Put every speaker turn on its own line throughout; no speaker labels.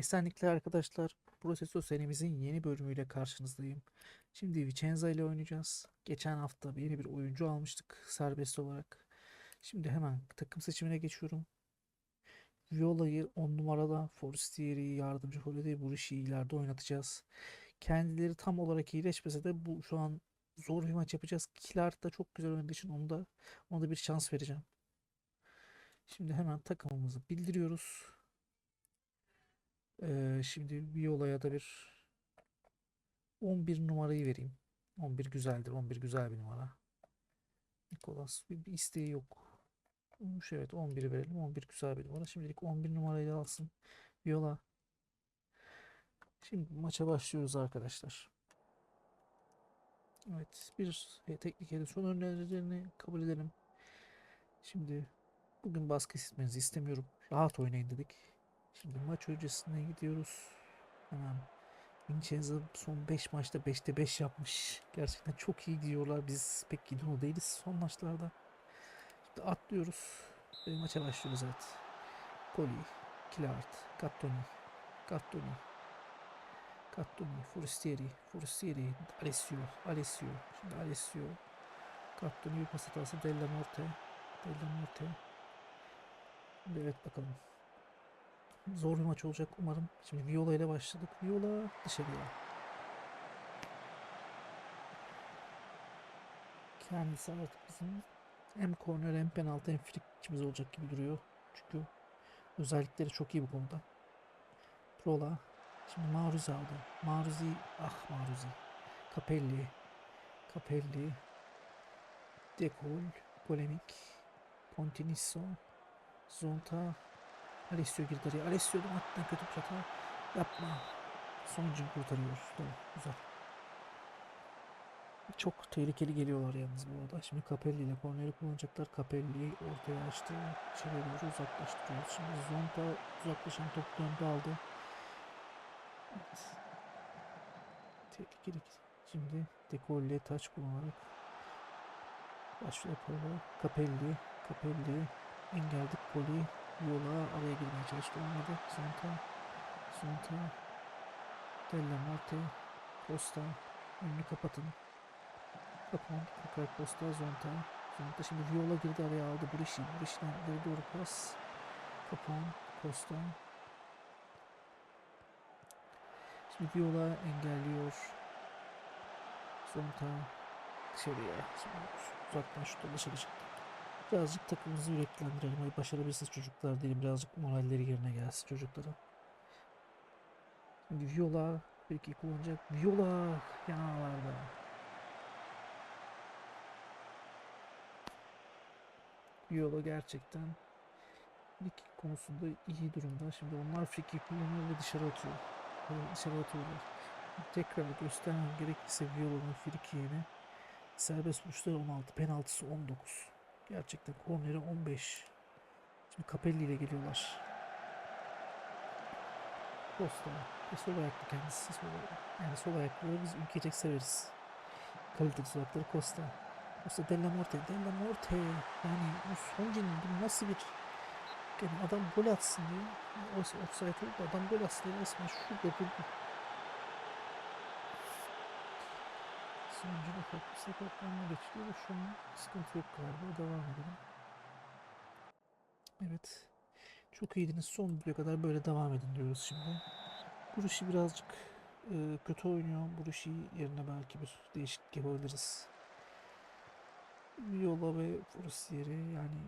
Esenlikler arkadaşlar. Proseso serimizin yeni bölümüyle karşınızdayım. Şimdi Vicenza ile oynayacağız. Geçen hafta yeni bir oyuncu almıştık serbest olarak. Şimdi hemen takım seçimine geçiyorum. Viola'yı 10 numarada, Forestieri'yi yardımcı Holiday Burişi'yi ileride oynatacağız. Kendileri tam olarak iyileşmese de bu şu an zor bir maç yapacağız. Kilart da çok güzel oynadığı için onu da, ona da bir şans vereceğim. Şimdi hemen takımımızı bildiriyoruz. Şimdi Viola'ya da bir 11 numarayı vereyim. 11 güzeldir. 11 güzel bir numara. Nikolas bir, bir isteği yok. Evet 11'i verelim. 11 güzel bir numara. Şimdilik 11 numarayı alsın. Viola. Şimdi maça başlıyoruz arkadaşlar. Evet bir e, teknik heyet son önerilerini kabul edelim. Şimdi bugün baskı etmenizi istemiyorum. Rahat oynayın dedik. Şimdi maç öncesine gidiyoruz. Hemen Vincenzo son 5 maçta 5'te 5 yapmış. Gerçekten çok iyi gidiyorlar. Biz pek gidiyor değiliz son maçlarda. Şimdi atlıyoruz. Ve maça başlıyoruz evet. Poli, Kilart, Gattoni, Gattoni, Gattoni, Forestieri, Forestieri, Alessio, Alessio. Şimdi Alessio, Gattoni bir pas hatası, Della Morte, Della Morte. Evet bakalım. Zor bir maç olacak umarım. Şimdi Viola ile başladık. Viola dışarıya. Kendisi artık bizim hem korner hem penaltı hem frikimiz olacak gibi duruyor. Çünkü özellikleri çok iyi bu konuda. Prola. Şimdi Maruzi aldı. Maruzi. Ah Maruzi. Capelli. Capelli. Dekol. Polemik. Pontinisso. Zonta. Alessio girdi araya. Alessio'dan attığın kötü bir hata yapma. Sonucu kurtarıyor. Tamam, güzel. Çok tehlikeli geliyorlar yalnız bu arada. Şimdi Capelli ile korneri kullanacaklar. Capelli'yi ortaya açtı. İçeriye doğru uzaklaştırıyoruz. Şimdi Zonta uzaklaşan topu döndü aldı. Evet. Tehlikeli. Şimdi Dekolle taç kullanarak başlıyor. Capelli. Capelli. Engeldik Poli. Yola araya girmeye çalıştı. Olmadı. Zonta. Zonta. Della Morte. Costa. Önünü kapatın. Kapon. Tekrar Costa. Zonta. Zonta şimdi Viola girdi araya aldı. Burişi. Burişi'den ileri doğru pas. Kapon. Costa. Şimdi Viola engelliyor. Zonta. Dışarıya. Uzaktan şut dışarı çıktı. Birazcık takımımızı yüreklendirelim. Ay başarabilirsiniz çocuklar diyelim. Birazcık moralleri yerine gelsin çocukların. Şimdi Viola iki kullanacak. Viola yanlarda. Viola gerçekten free konusunda iyi durumda. Şimdi onlar free kick kullanıyor ve dışarı atıyor. Böyle dışarı atıyorlar. Tekrar göstermem gerekirse Viola'nın free kick'ini serbest vuruşları 16, penaltısı 19. Gerçekten korneri 15. Şimdi Capelli ile geliyorlar. Costa. E, sol ayaklı kendisi. Sol, yani sol ayaklıları biz ülkecek severiz. Kaliteli uzakları Costa. Costa Della Morte. Della Morte. Yani bu Sonji'nin bu nasıl bir yani adam gol atsın diye. O offside oldu. Adam gol atsın diye resmen şurada durdu. Sonucu da farklı sakatlanma geçiyor da şu an sıkıntı yok galiba. Devam edelim. Evet. Çok iyiydiniz. Son bir kadar böyle devam edin diyoruz şimdi. Buruşi birazcık e, kötü oynuyor. Buruşi yerine belki bir değişiklik yapabiliriz. Viola ve Forestieri yani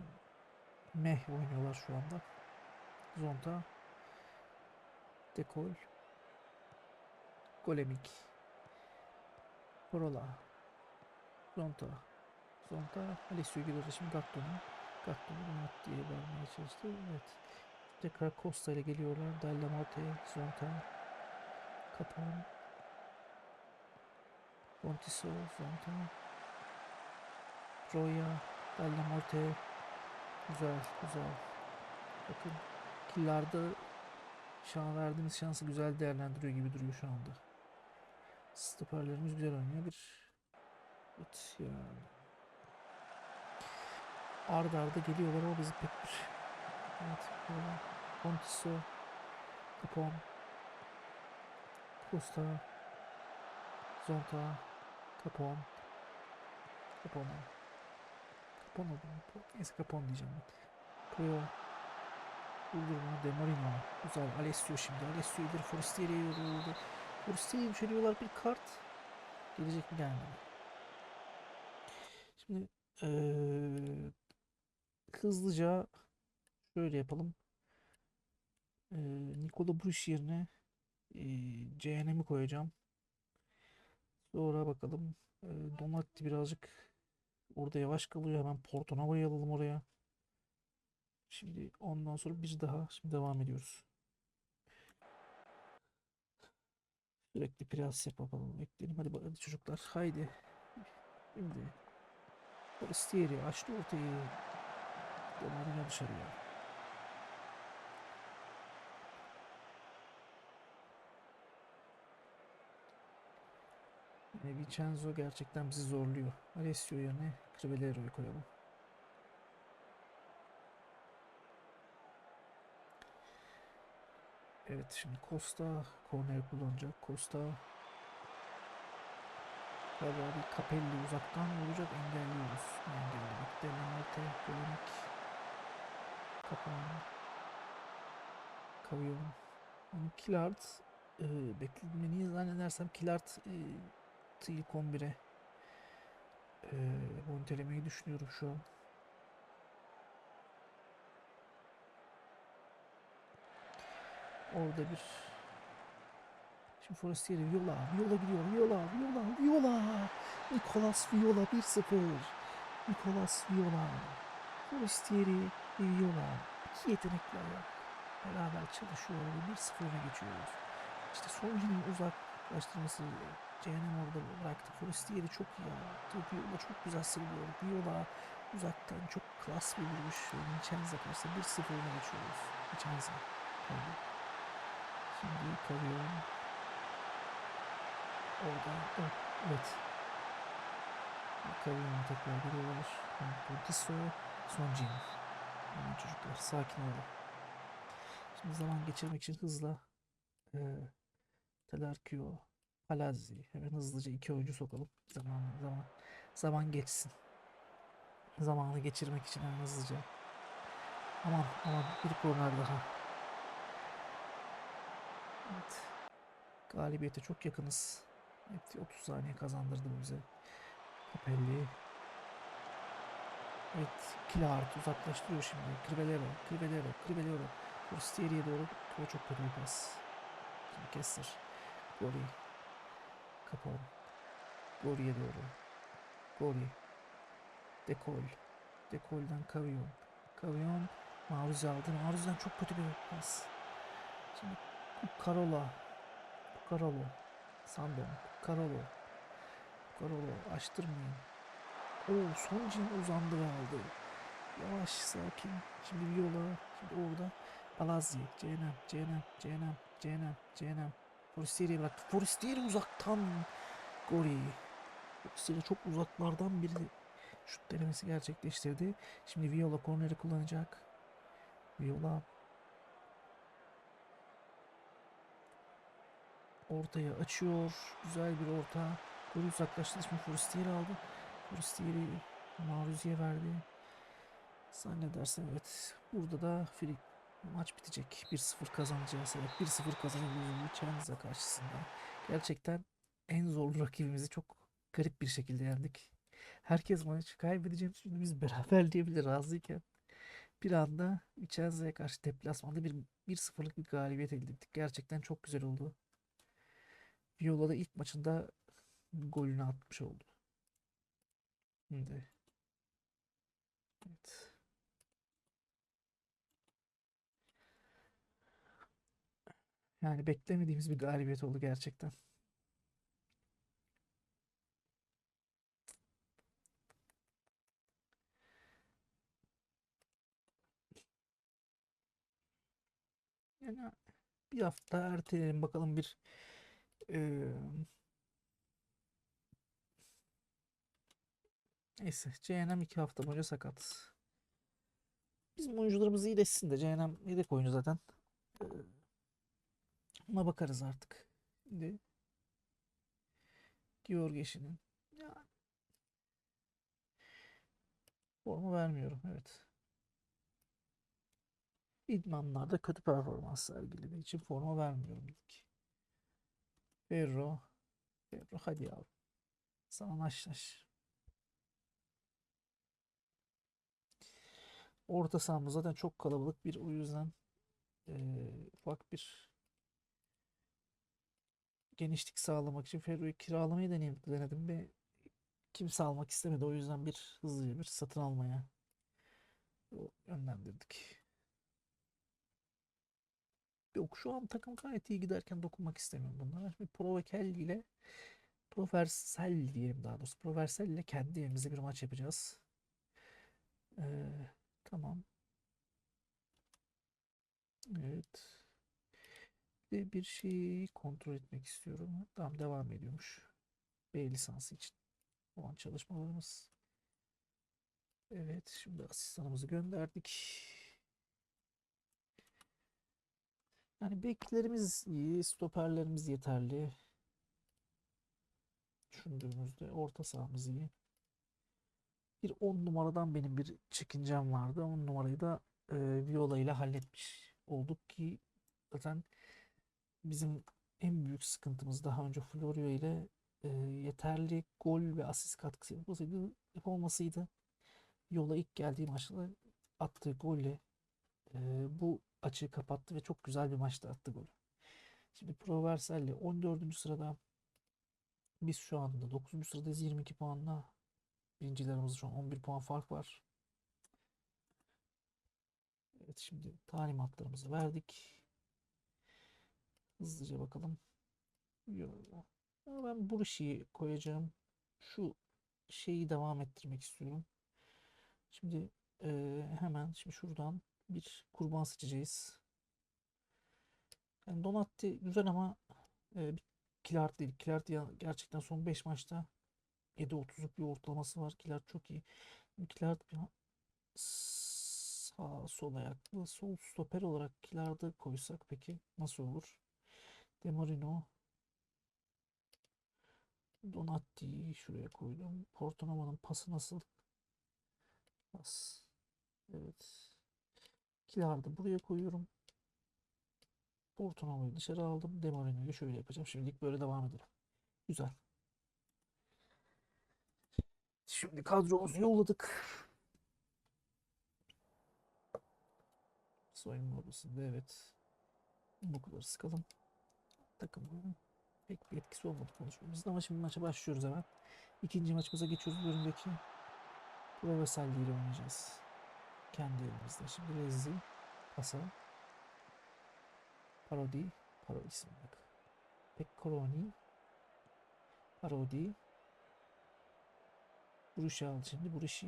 meh oynuyorlar şu anda. Zonta Dekol Golemik Corolla. Zonta. Zonta. Alessio giriyor şimdi Gatto'nu. Gatto'nu Mat diye vermeye çalıştı. Evet. Tekrar Costa ile geliyorlar. Della Morte. Zonta. Capon. Pontiso. Zonta. Roya. Della Morte. Güzel. Güzel. Bakın. Killarda şan verdiğimiz şansı güzel değerlendiriyor gibi duruyor şu anda. Stoperlerimiz güzel oynuyor. Bir evet ya. Arda arda geliyorlar ama bizi pek bir evet böyle Pontiso Capon Costa. Zonta. Capon. Capona. Capon oldu mu? Neyse Capon diyeceğim ben. Puyo. Durdurma. De. Güzel. Alessio şimdi. Alessio ileri Forestieri'ye yoruldu. Forestieri'ye yükseliyorlar. Bir kart. Gelecek mi gelmedi. Şimdi eee, hızlıca şöyle yapalım. Eee Nikola Bruş yerine eee CNM'i koyacağım. Sonra bakalım. Eee Donati birazcık orada yavaş kalıyor. Hemen Porto Nova'yı alalım oraya. Şimdi ondan sonra bir daha. Şimdi devam ediyoruz. Sürekli prens yapalım. Ekleyelim. Hadi, hadi çocuklar. Haydi. Şimdi. Forestieri açtı ortayı. Dönerine dışarıya. Vincenzo gerçekten bizi zorluyor. Alessio yerine Crivellero'yu koyalım. Evet şimdi Costa korner kullanacak. Costa Ferrari Capelli uzaktan vuracak engelliyoruz. Engelledik. Delamarte, Polemik, Kapan, Kavion. Yani Killard e, beklediğini zannedersem Killard e, ilk 11'e e, montelemeyi düşünüyorum şu an. Orada bir Şimdi Forestieri Viola, Viola gidiyor. Viola, Viola, Viola. Nicolas Viola 1-0. Nicolas Viola. Forestieri Viola. İki yetenekli ayak. Beraber çalışıyor ve 1-0 öne geçiyoruz. İşte Sonji'nin uzaklaştırması Cehennem orada bıraktı. Forestieri çok iyi yaptı. Viola çok güzel sıyrılıyor. Viola uzaktan çok klas bir vuruş. Vincenza karşısında 1-0 öne geçiyoruz. Vincenza. Pardon. Şimdi kalıyor. Orada. Oh, evet. Kalıyor tekrar geliyorlar. Burkiso. Sonjin. Hemen çocuklar sakin olun. Şimdi zaman geçirmek için hızla e, Tedarkio, Palazzi hemen hızlıca iki oyuncu sokalım. Zaman zaman zaman geçsin. Zamanı geçirmek için hemen hızlıca. Aman aman bir korner daha. Evet. Galibiyete çok yakınız. Evet 30 saniye kazandırdı bize. Capelli. Evet Kilart uzaklaştırıyor şimdi. Crivellero, Crivellero, Crivellero. Forestieri'ye doğru. O çok kötü bir pas. Şimdi Kessler. Gori. Capon. Gori'ye doğru. Gori. Dekol. Dekol'den Kavion. Kavion maruz aldı. Maruz'dan çok kötü bir pas. Şimdi Karola. Karolo. Sandon. Karolo. Karolo. Açtırmayın. Oo son cin uzandı ve. Yavaş sakin. Şimdi Viola. Şimdi orada. Palazzi. Cenem. Cenem. Cenem. Cenem. Cenem. Forestieri'ye bıraktı. Forestieri uzaktan. Gori. Forestieri çok uzaklardan bir şut denemesi gerçekleştirdi. Şimdi Viola korneri kullanacak. Viola ortaya açıyor. Güzel bir orta. Gol uzaklaştı. Şimdi Forestieri aldı. Forestieri Maruzi'ye verdi. Zannedersem evet. Burada da Frik maç bitecek. 1-0 kazanacağız. Evet 1-0 kazanıyoruz Chelsea'ye karşısında. Gerçekten en zorlu rakibimizi çok garip bir şekilde yendik. Herkes maçı kaybedeceğimiz için biz beraberliğe bile razıyken bir anda Chelsea'ye karşı deplasmanda bir 1-0'lık bir galibiyet elde ettik. Gerçekten çok güzel oldu. Viola da ilk maçında golünü atmış oldu. Şimdi. Evet. Yani beklemediğimiz bir galibiyet oldu gerçekten. Yani bir hafta erteleyelim bakalım bir eee Neyse CNM iki hafta boyunca sakat. Bizim oyuncularımız iyileşsin de CNM yedek oyuncu zaten. Ee, Ona bakarız artık. Şimdi Georges'in yani formu vermiyorum evet. İdmanlarda kötü performans sergilediği için forma vermiyorum dedik. Ferro. Ferro hadi yavrum. Naş. Orta sahamız zaten çok kalabalık bir o yüzden eee, ufak bir genişlik sağlamak için Ferro'yu kiralamayı denedim, denedim ve kimse almak istemedi. O yüzden bir hızlıca bir satın almaya yönlendirdik. Yok şu an takım gayet iyi giderken dokunmak istemiyorum bunlara. Şimdi Provekel ile Proversel diyelim daha doğrusu. Proversel ile kendi evimizde bir maç yapacağız. Ee, tamam. Evet. Ve bir şeyi kontrol etmek istiyorum. Tamam devam ediyormuş. B lisansı için olan çalışmalarımız. Evet şimdi asistanımızı gönderdik. Yani beklerimiz iyi, stoperlerimiz yeterli. Düşündüğümüzde orta sahamız iyi. Bir 10 numaradan benim bir çekincem vardı. 10 numarayı da e, Viola ile halletmiş olduk ki zaten bizim en büyük sıkıntımız daha önce Florio ile e, yeterli gol ve asist katkısı yapmasıydı, yapamamasıydı. Viola ilk geldiği maçta attığı golle e, bu açığı kapattı ve çok güzel bir maçta attı golü. Şimdi Proversel'le 14. sırada biz şu anda 9. sıradayız 22 puanla. Birincilerimiz şu an 11 puan fark var. Evet şimdi talimatlarımızı verdik. Hızlıca bakalım. Ben bu şeyi koyacağım. Şu şeyi devam ettirmek istiyorum. Şimdi eee, hemen şimdi şuradan bir kurban seçeceğiz. Yani Donatti güzel ama e, bir Kilart değil. Kilart gerçekten son 5 maçta 7.30'luk bir ortalaması var. Kilart çok iyi. Kilart bir sağ sol ayaklı sol stoper olarak Kilart'ı koysak peki nasıl olur? Demarino Donati'yi şuraya koydum. Portonova'nın pası nasıl? Pas. Evet. Kilar'da buraya koyuyorum. Portonova'yı dışarı aldım. Demarino'yu şöyle yapacağım. Şimdilik böyle devam edelim. Güzel. Şimdi kadromuzu yolladık. Soyunma odasında evet. Bu kadar sıkalım. Takımın pek bir etkisi olmadı konuşmamızda ama şimdi maça başlıyoruz hemen. İkinci maçımıza geçiyoruz. Bölümdeki Proversal ile oynayacağız. Kendi elimizde. Şimdi Rezzi, Pasa, Parodi, Parodi ismi bak. Pekkoroni, Parodi, Buruş'u aldı şimdi. Buruş'u,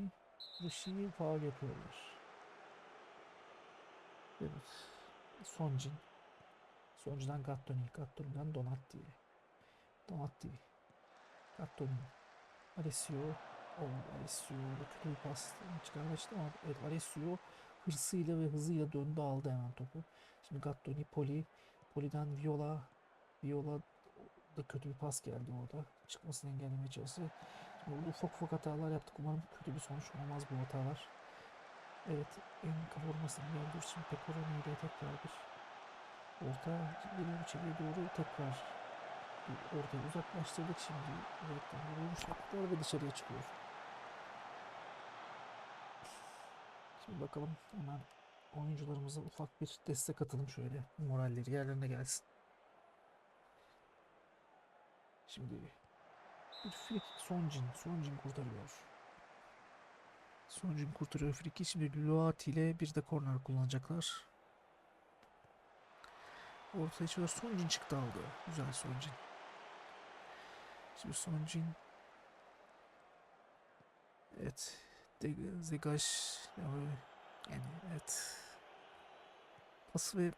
Buruş'u faul yapıyorlar. Evet. Soncin. Sonci'den Gattoni. Gattoni'den Donatti. Donatti. Gattoni. Alessio. Alessio kötü bir pas çıkarmıştı ama evet Alessio hırsıyla ve hızıyla döndü aldı hemen topu. Şimdi Gattoni, Poli. Poli'den Viola. Viola da kötü bir pas geldi orada. Çıkmasını engellemeye çalıştı. Şimdi ufak ufak hatalar yaptık. Umarım kötü bir sonuç olmaz bu hatalar. Evet, en kavurmasını geldi. Şimdi Pecoroni ile tekrar bir orta ileri içeriye doğru tekrar bir ortayı uzaklaştırdık. Şimdi direkten vurulmuş yaptılar ve dışarıya çıkıyor. Şimdi bakalım hemen oyuncularımıza ufak bir destek atalım şöyle. Moralleri yerlerine gelsin. Şimdi bir free kick Soncin. Soncin kurtarıyor. Soncin kurtarıyor free kick. Şimdi Luati ile bir de korner kullanacaklar. Ortaya çıkıyor. Soncin çıktı aldı. Güzel Soncin. Şimdi Soncin Evet. De Zegaj yani evet. Pası ve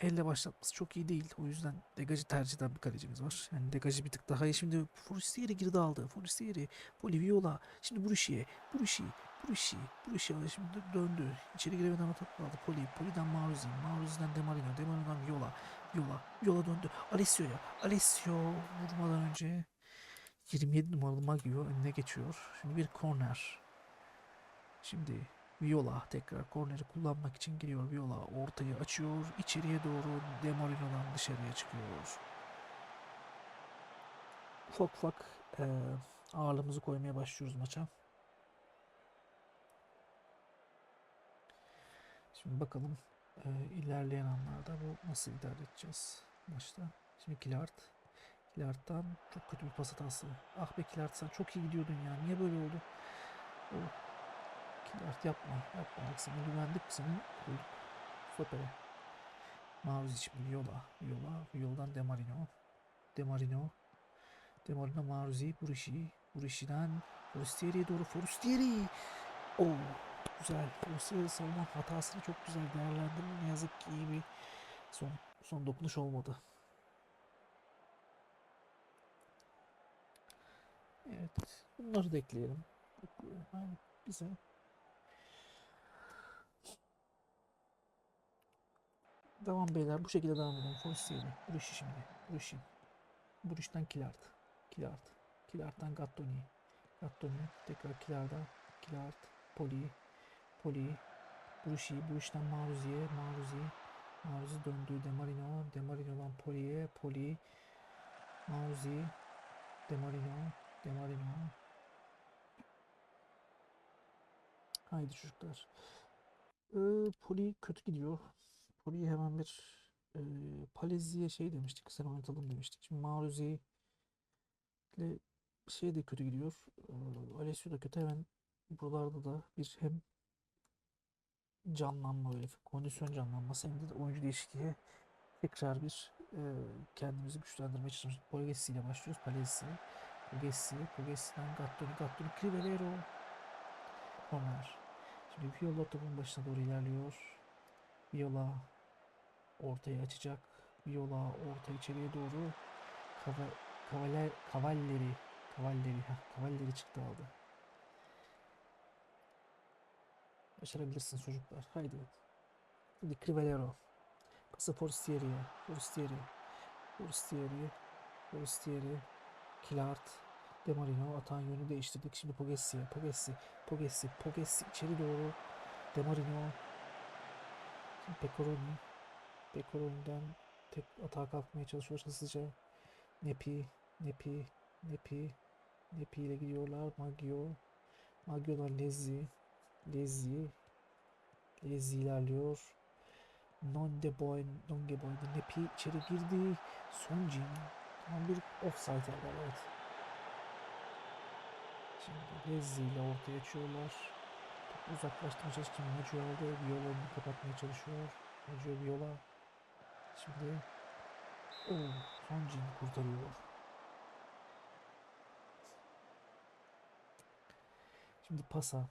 elle başlatması çok iyi değil. O yüzden Degaj'ı tercih eden bir kalecimiz var. Yani Degaj'ı bir tık daha iyi. Şimdi Forestieri girdi aldı. Forestieri, Poliviola. Şimdi Buruşi'ye. Buruşi, Buruşi, Buruşi. Şimdi dö- döndü. İçeri giremeden ama top aldı. Poli, Poli'den. Maruzi Maruzi'den Demarino. Demarino'dan Viola. Viola. Viola döndü. Alessio'ya. Alessio vurmadan önce 27 numaralı Maggio önüne geçiyor. Şimdi bir korner. Şimdi Viola tekrar korneri kullanmak için geliyor. Viola ortayı açıyor. İçeriye doğru Demarino'dan dışarıya çıkıyor. Ufak ufak eee, ağırlığımızı koymaya başlıyoruz maça. Şimdi bakalım eee, ilerleyen anlarda bu nasıl idare edeceğiz maçta. Şimdi Kilart. Kilart'tan çok kötü bir pas hatası. Ah be Kilart sen çok iyi gidiyordun ya. Niye böyle oldu? Oh. Kilart yapma. Yapma. Bak sana güvendik seni koyduk. Stopere. Maruzi şimdi Viola. Viola. Viola'dan Demarino. Demarino. Demarino Maruzi. Burişi. Burişi'den Forestieri'ye doğru. Forestieri. Oo. Güzel. Forestieri savunan hatasını çok güzel değerlendirdi. Ne yazık ki iyi bir son, son dokunuş olmadı. Evet. Bunları da ekleyelim. Bize Devam beyler. Bu şekilde devam edelim. Forestieri. Burişi şimdi. Burişi. Buriş'ten Kilart. Kilart. Kilart'tan Gattoni. Gattoni. Tekrar Kilart'a. Kilart. Poli. Poli. Burişi. Buriş'ten Maruzi'ye. Maruzi. Maruzi döndü. Demarino. Demarino'dan Poli'ye. Poli. Maruzi. Demarino. Demarino. Haydi çocuklar. Ee, Poli kötü gidiyor. Poli'ye hemen bir e, Palezi'ye şey demiştik. Sen oynatalım demiştik. Şimdi Maruzi ile şey de kötü gidiyor. E, Alessio da kötü. Hemen buralarda da bir hem canlanma böyle kondisyon canlanması hem de oyuncu değişikliği tekrar bir e, kendimizi güçlendirmeye çalışıyoruz. Pogesi ile başlıyoruz. Palesi, Pogesi, Pogesi'den Gattoni, Gattoni, Crivellero. Corner. Şimdi Viola topun başına doğru ilerliyor. Viola ortaya açacak. Viola orta içeriye doğru. Kava, kavaler, kavalleri, kavalleri, heh, kavalleri çıktı aldı. Başarabilirsiniz çocuklar. Haydi. Şimdi Crivellero. Pası Forestieri'ye. Forestieri. Forestieri. Forestieri. Kilart. Demarino atan yönü değiştirdik. Şimdi Pogessi'ye. Pogessi. Pogessi. Pogessi içeri doğru. Demarino. Şimdi Pecoroni. Pecoroni'den tek atağa kalkmaya çalışıyor hızlıca. Nepi. Nepi. Nepi. Nepi ile gidiyorlar. Maggio. Maggio'dan Lezzi. Lezzi. Lezzi ilerliyor. Nonde Boy, Nonge Boy'da Nepi içeri girdi. Sonjin. Tam bir offside var evet. Şimdi Lezzi ile ortaya açıyorlar. Uzaklaştırmaya çalışırken Maggio aldı. Viola önünü kapatmaya çalışıyor. Maggio Viola. Şimdi oh, Sonjin kurtarıyor. Şimdi pasa.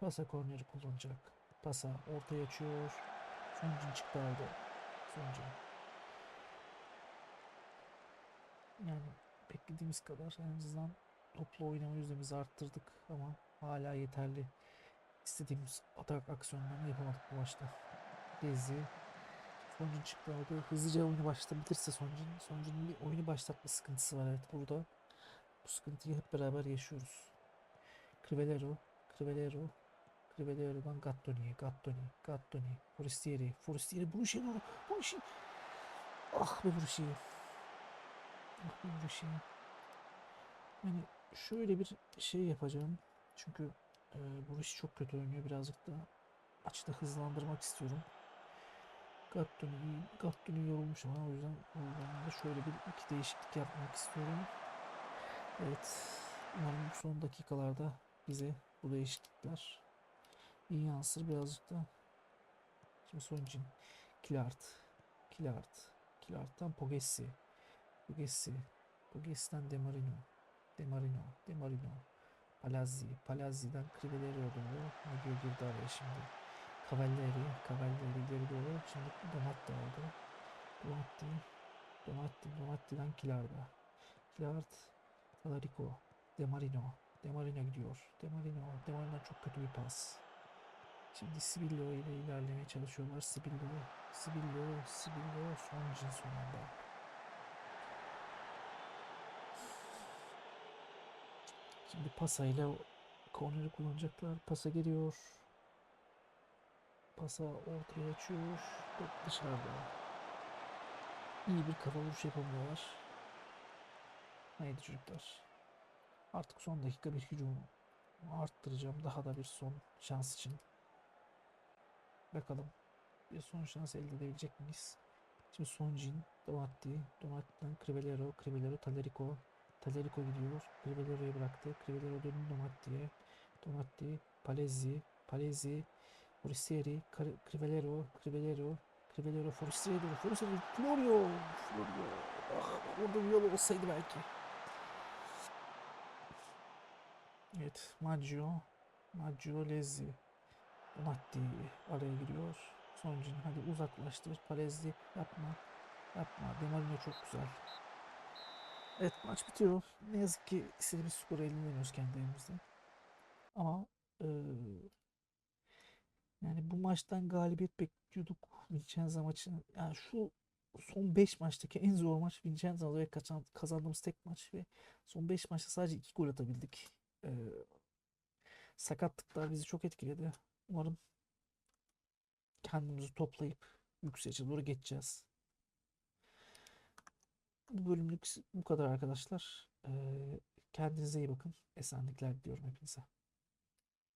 Pasa korneri kullanacak. Pasa ortaya açıyor. Sonucun çıktı aldı. Sonucu. Yani beklediğimiz kadar en azından toplu oynama yüzdemizi arttırdık ama hala yeterli istediğimiz atak aksiyonlarını yapamadık bu maçta. Gezi Sonucun çıktı aldı. Hızlıca oyunu başlatabilirse Sonucun, Sonucun bir oyunu başlatma sıkıntısı var evet burada. Bu sıkıntıyı hep beraber yaşıyoruz. Crivellero, Crivellero, Crivellero'dan Gattoni'ye, Gattoni, Gattoni, Forestieri, Forestieri, Buruşi'ye doğru, Buruşi. Ah be Buruşi. Ah be Buruşi. Yani şöyle bir şey yapacağım. Çünkü e, Buruşi çok kötü oynuyor. Birazcık da maçı da hızlandırmak istiyorum. Gattoni, Gattoni yorulmuş ama o yüzden oradan da şöyle bir iki değişiklik yapmak istiyorum. Evet. Umarım son dakikalarda bize bu değişiklikler iyi yansır birazcık da. Şimdi Sonjin, Kilart, Kilart, Kilart'tan Pogessi, Pogessi, Pogessi'den Demarino, Demarino, Demarino, Palazzi, Palazzi'den Crivellero'ya doğru Maggio girdi araya şimdi. Cavalleri, Cavalleri ileri doğru. Şimdi Donatti aldı. Donatti, Donatti, Donatti'den Kilar'da. Kilart, Talarico, Demarino, Demarino gidiyor. Demarino, Demarino'dan çok kötü bir pas. Şimdi Sibillo ile ilerlemeye çalışıyorlar. Sibillo, Sibillo, Sibillo son cin sonunda. Şimdi Pasa ile kullanacaklar. Pasa geliyor. Pasa ortaya açıyor. Dışarıda. İyi bir kafa vuruş yapamıyorlar. Neydi çocuklar? Artık son dakika bir hücum arttıracağım. Daha da bir son şans için. Bakalım bir son şans elde edebilecek miyiz? Şimdi son cin, Donatti, Donatti'den Crivellero, Crivellero, Talerico, Talerico gidiyor. Crivellero'yu bıraktı. Crivellero dönün Donatti'ye. Donatti, Palezzi, Palezzi, Forestieri, Cri- Crivellero, Crivellero, Crivellero, Forestieri, Forestieri, Florio, Florio. Ah, orada bir yol olsaydı belki. Evet, Maggio, Maggio, Lezzi, Donatti araya giriyor. Sonucun hadi uzaklaştır. Palezzi yapma. Yapma. Demarino çok güzel. Evet maç bitiyor. Ne yazık ki istediğimiz skoru elde edemiyoruz kendi evimizde. Ama eee, yani bu maçtan galibiyet bekliyorduk. Vincenza maçını. Yani şu son 5 maçtaki en zor maç Vincenza ve kazan- kazandığımız tek maç ve son 5 maçta sadece 2 gol atabildik. Eee sakatlıklar bizi çok etkiledi. Umarım kendimizi toplayıp yükselişe doğru geçeceğiz. Bu bölümlük bu kadar arkadaşlar. Ee, kendinize iyi bakın. Esenlikler diliyorum hepinize.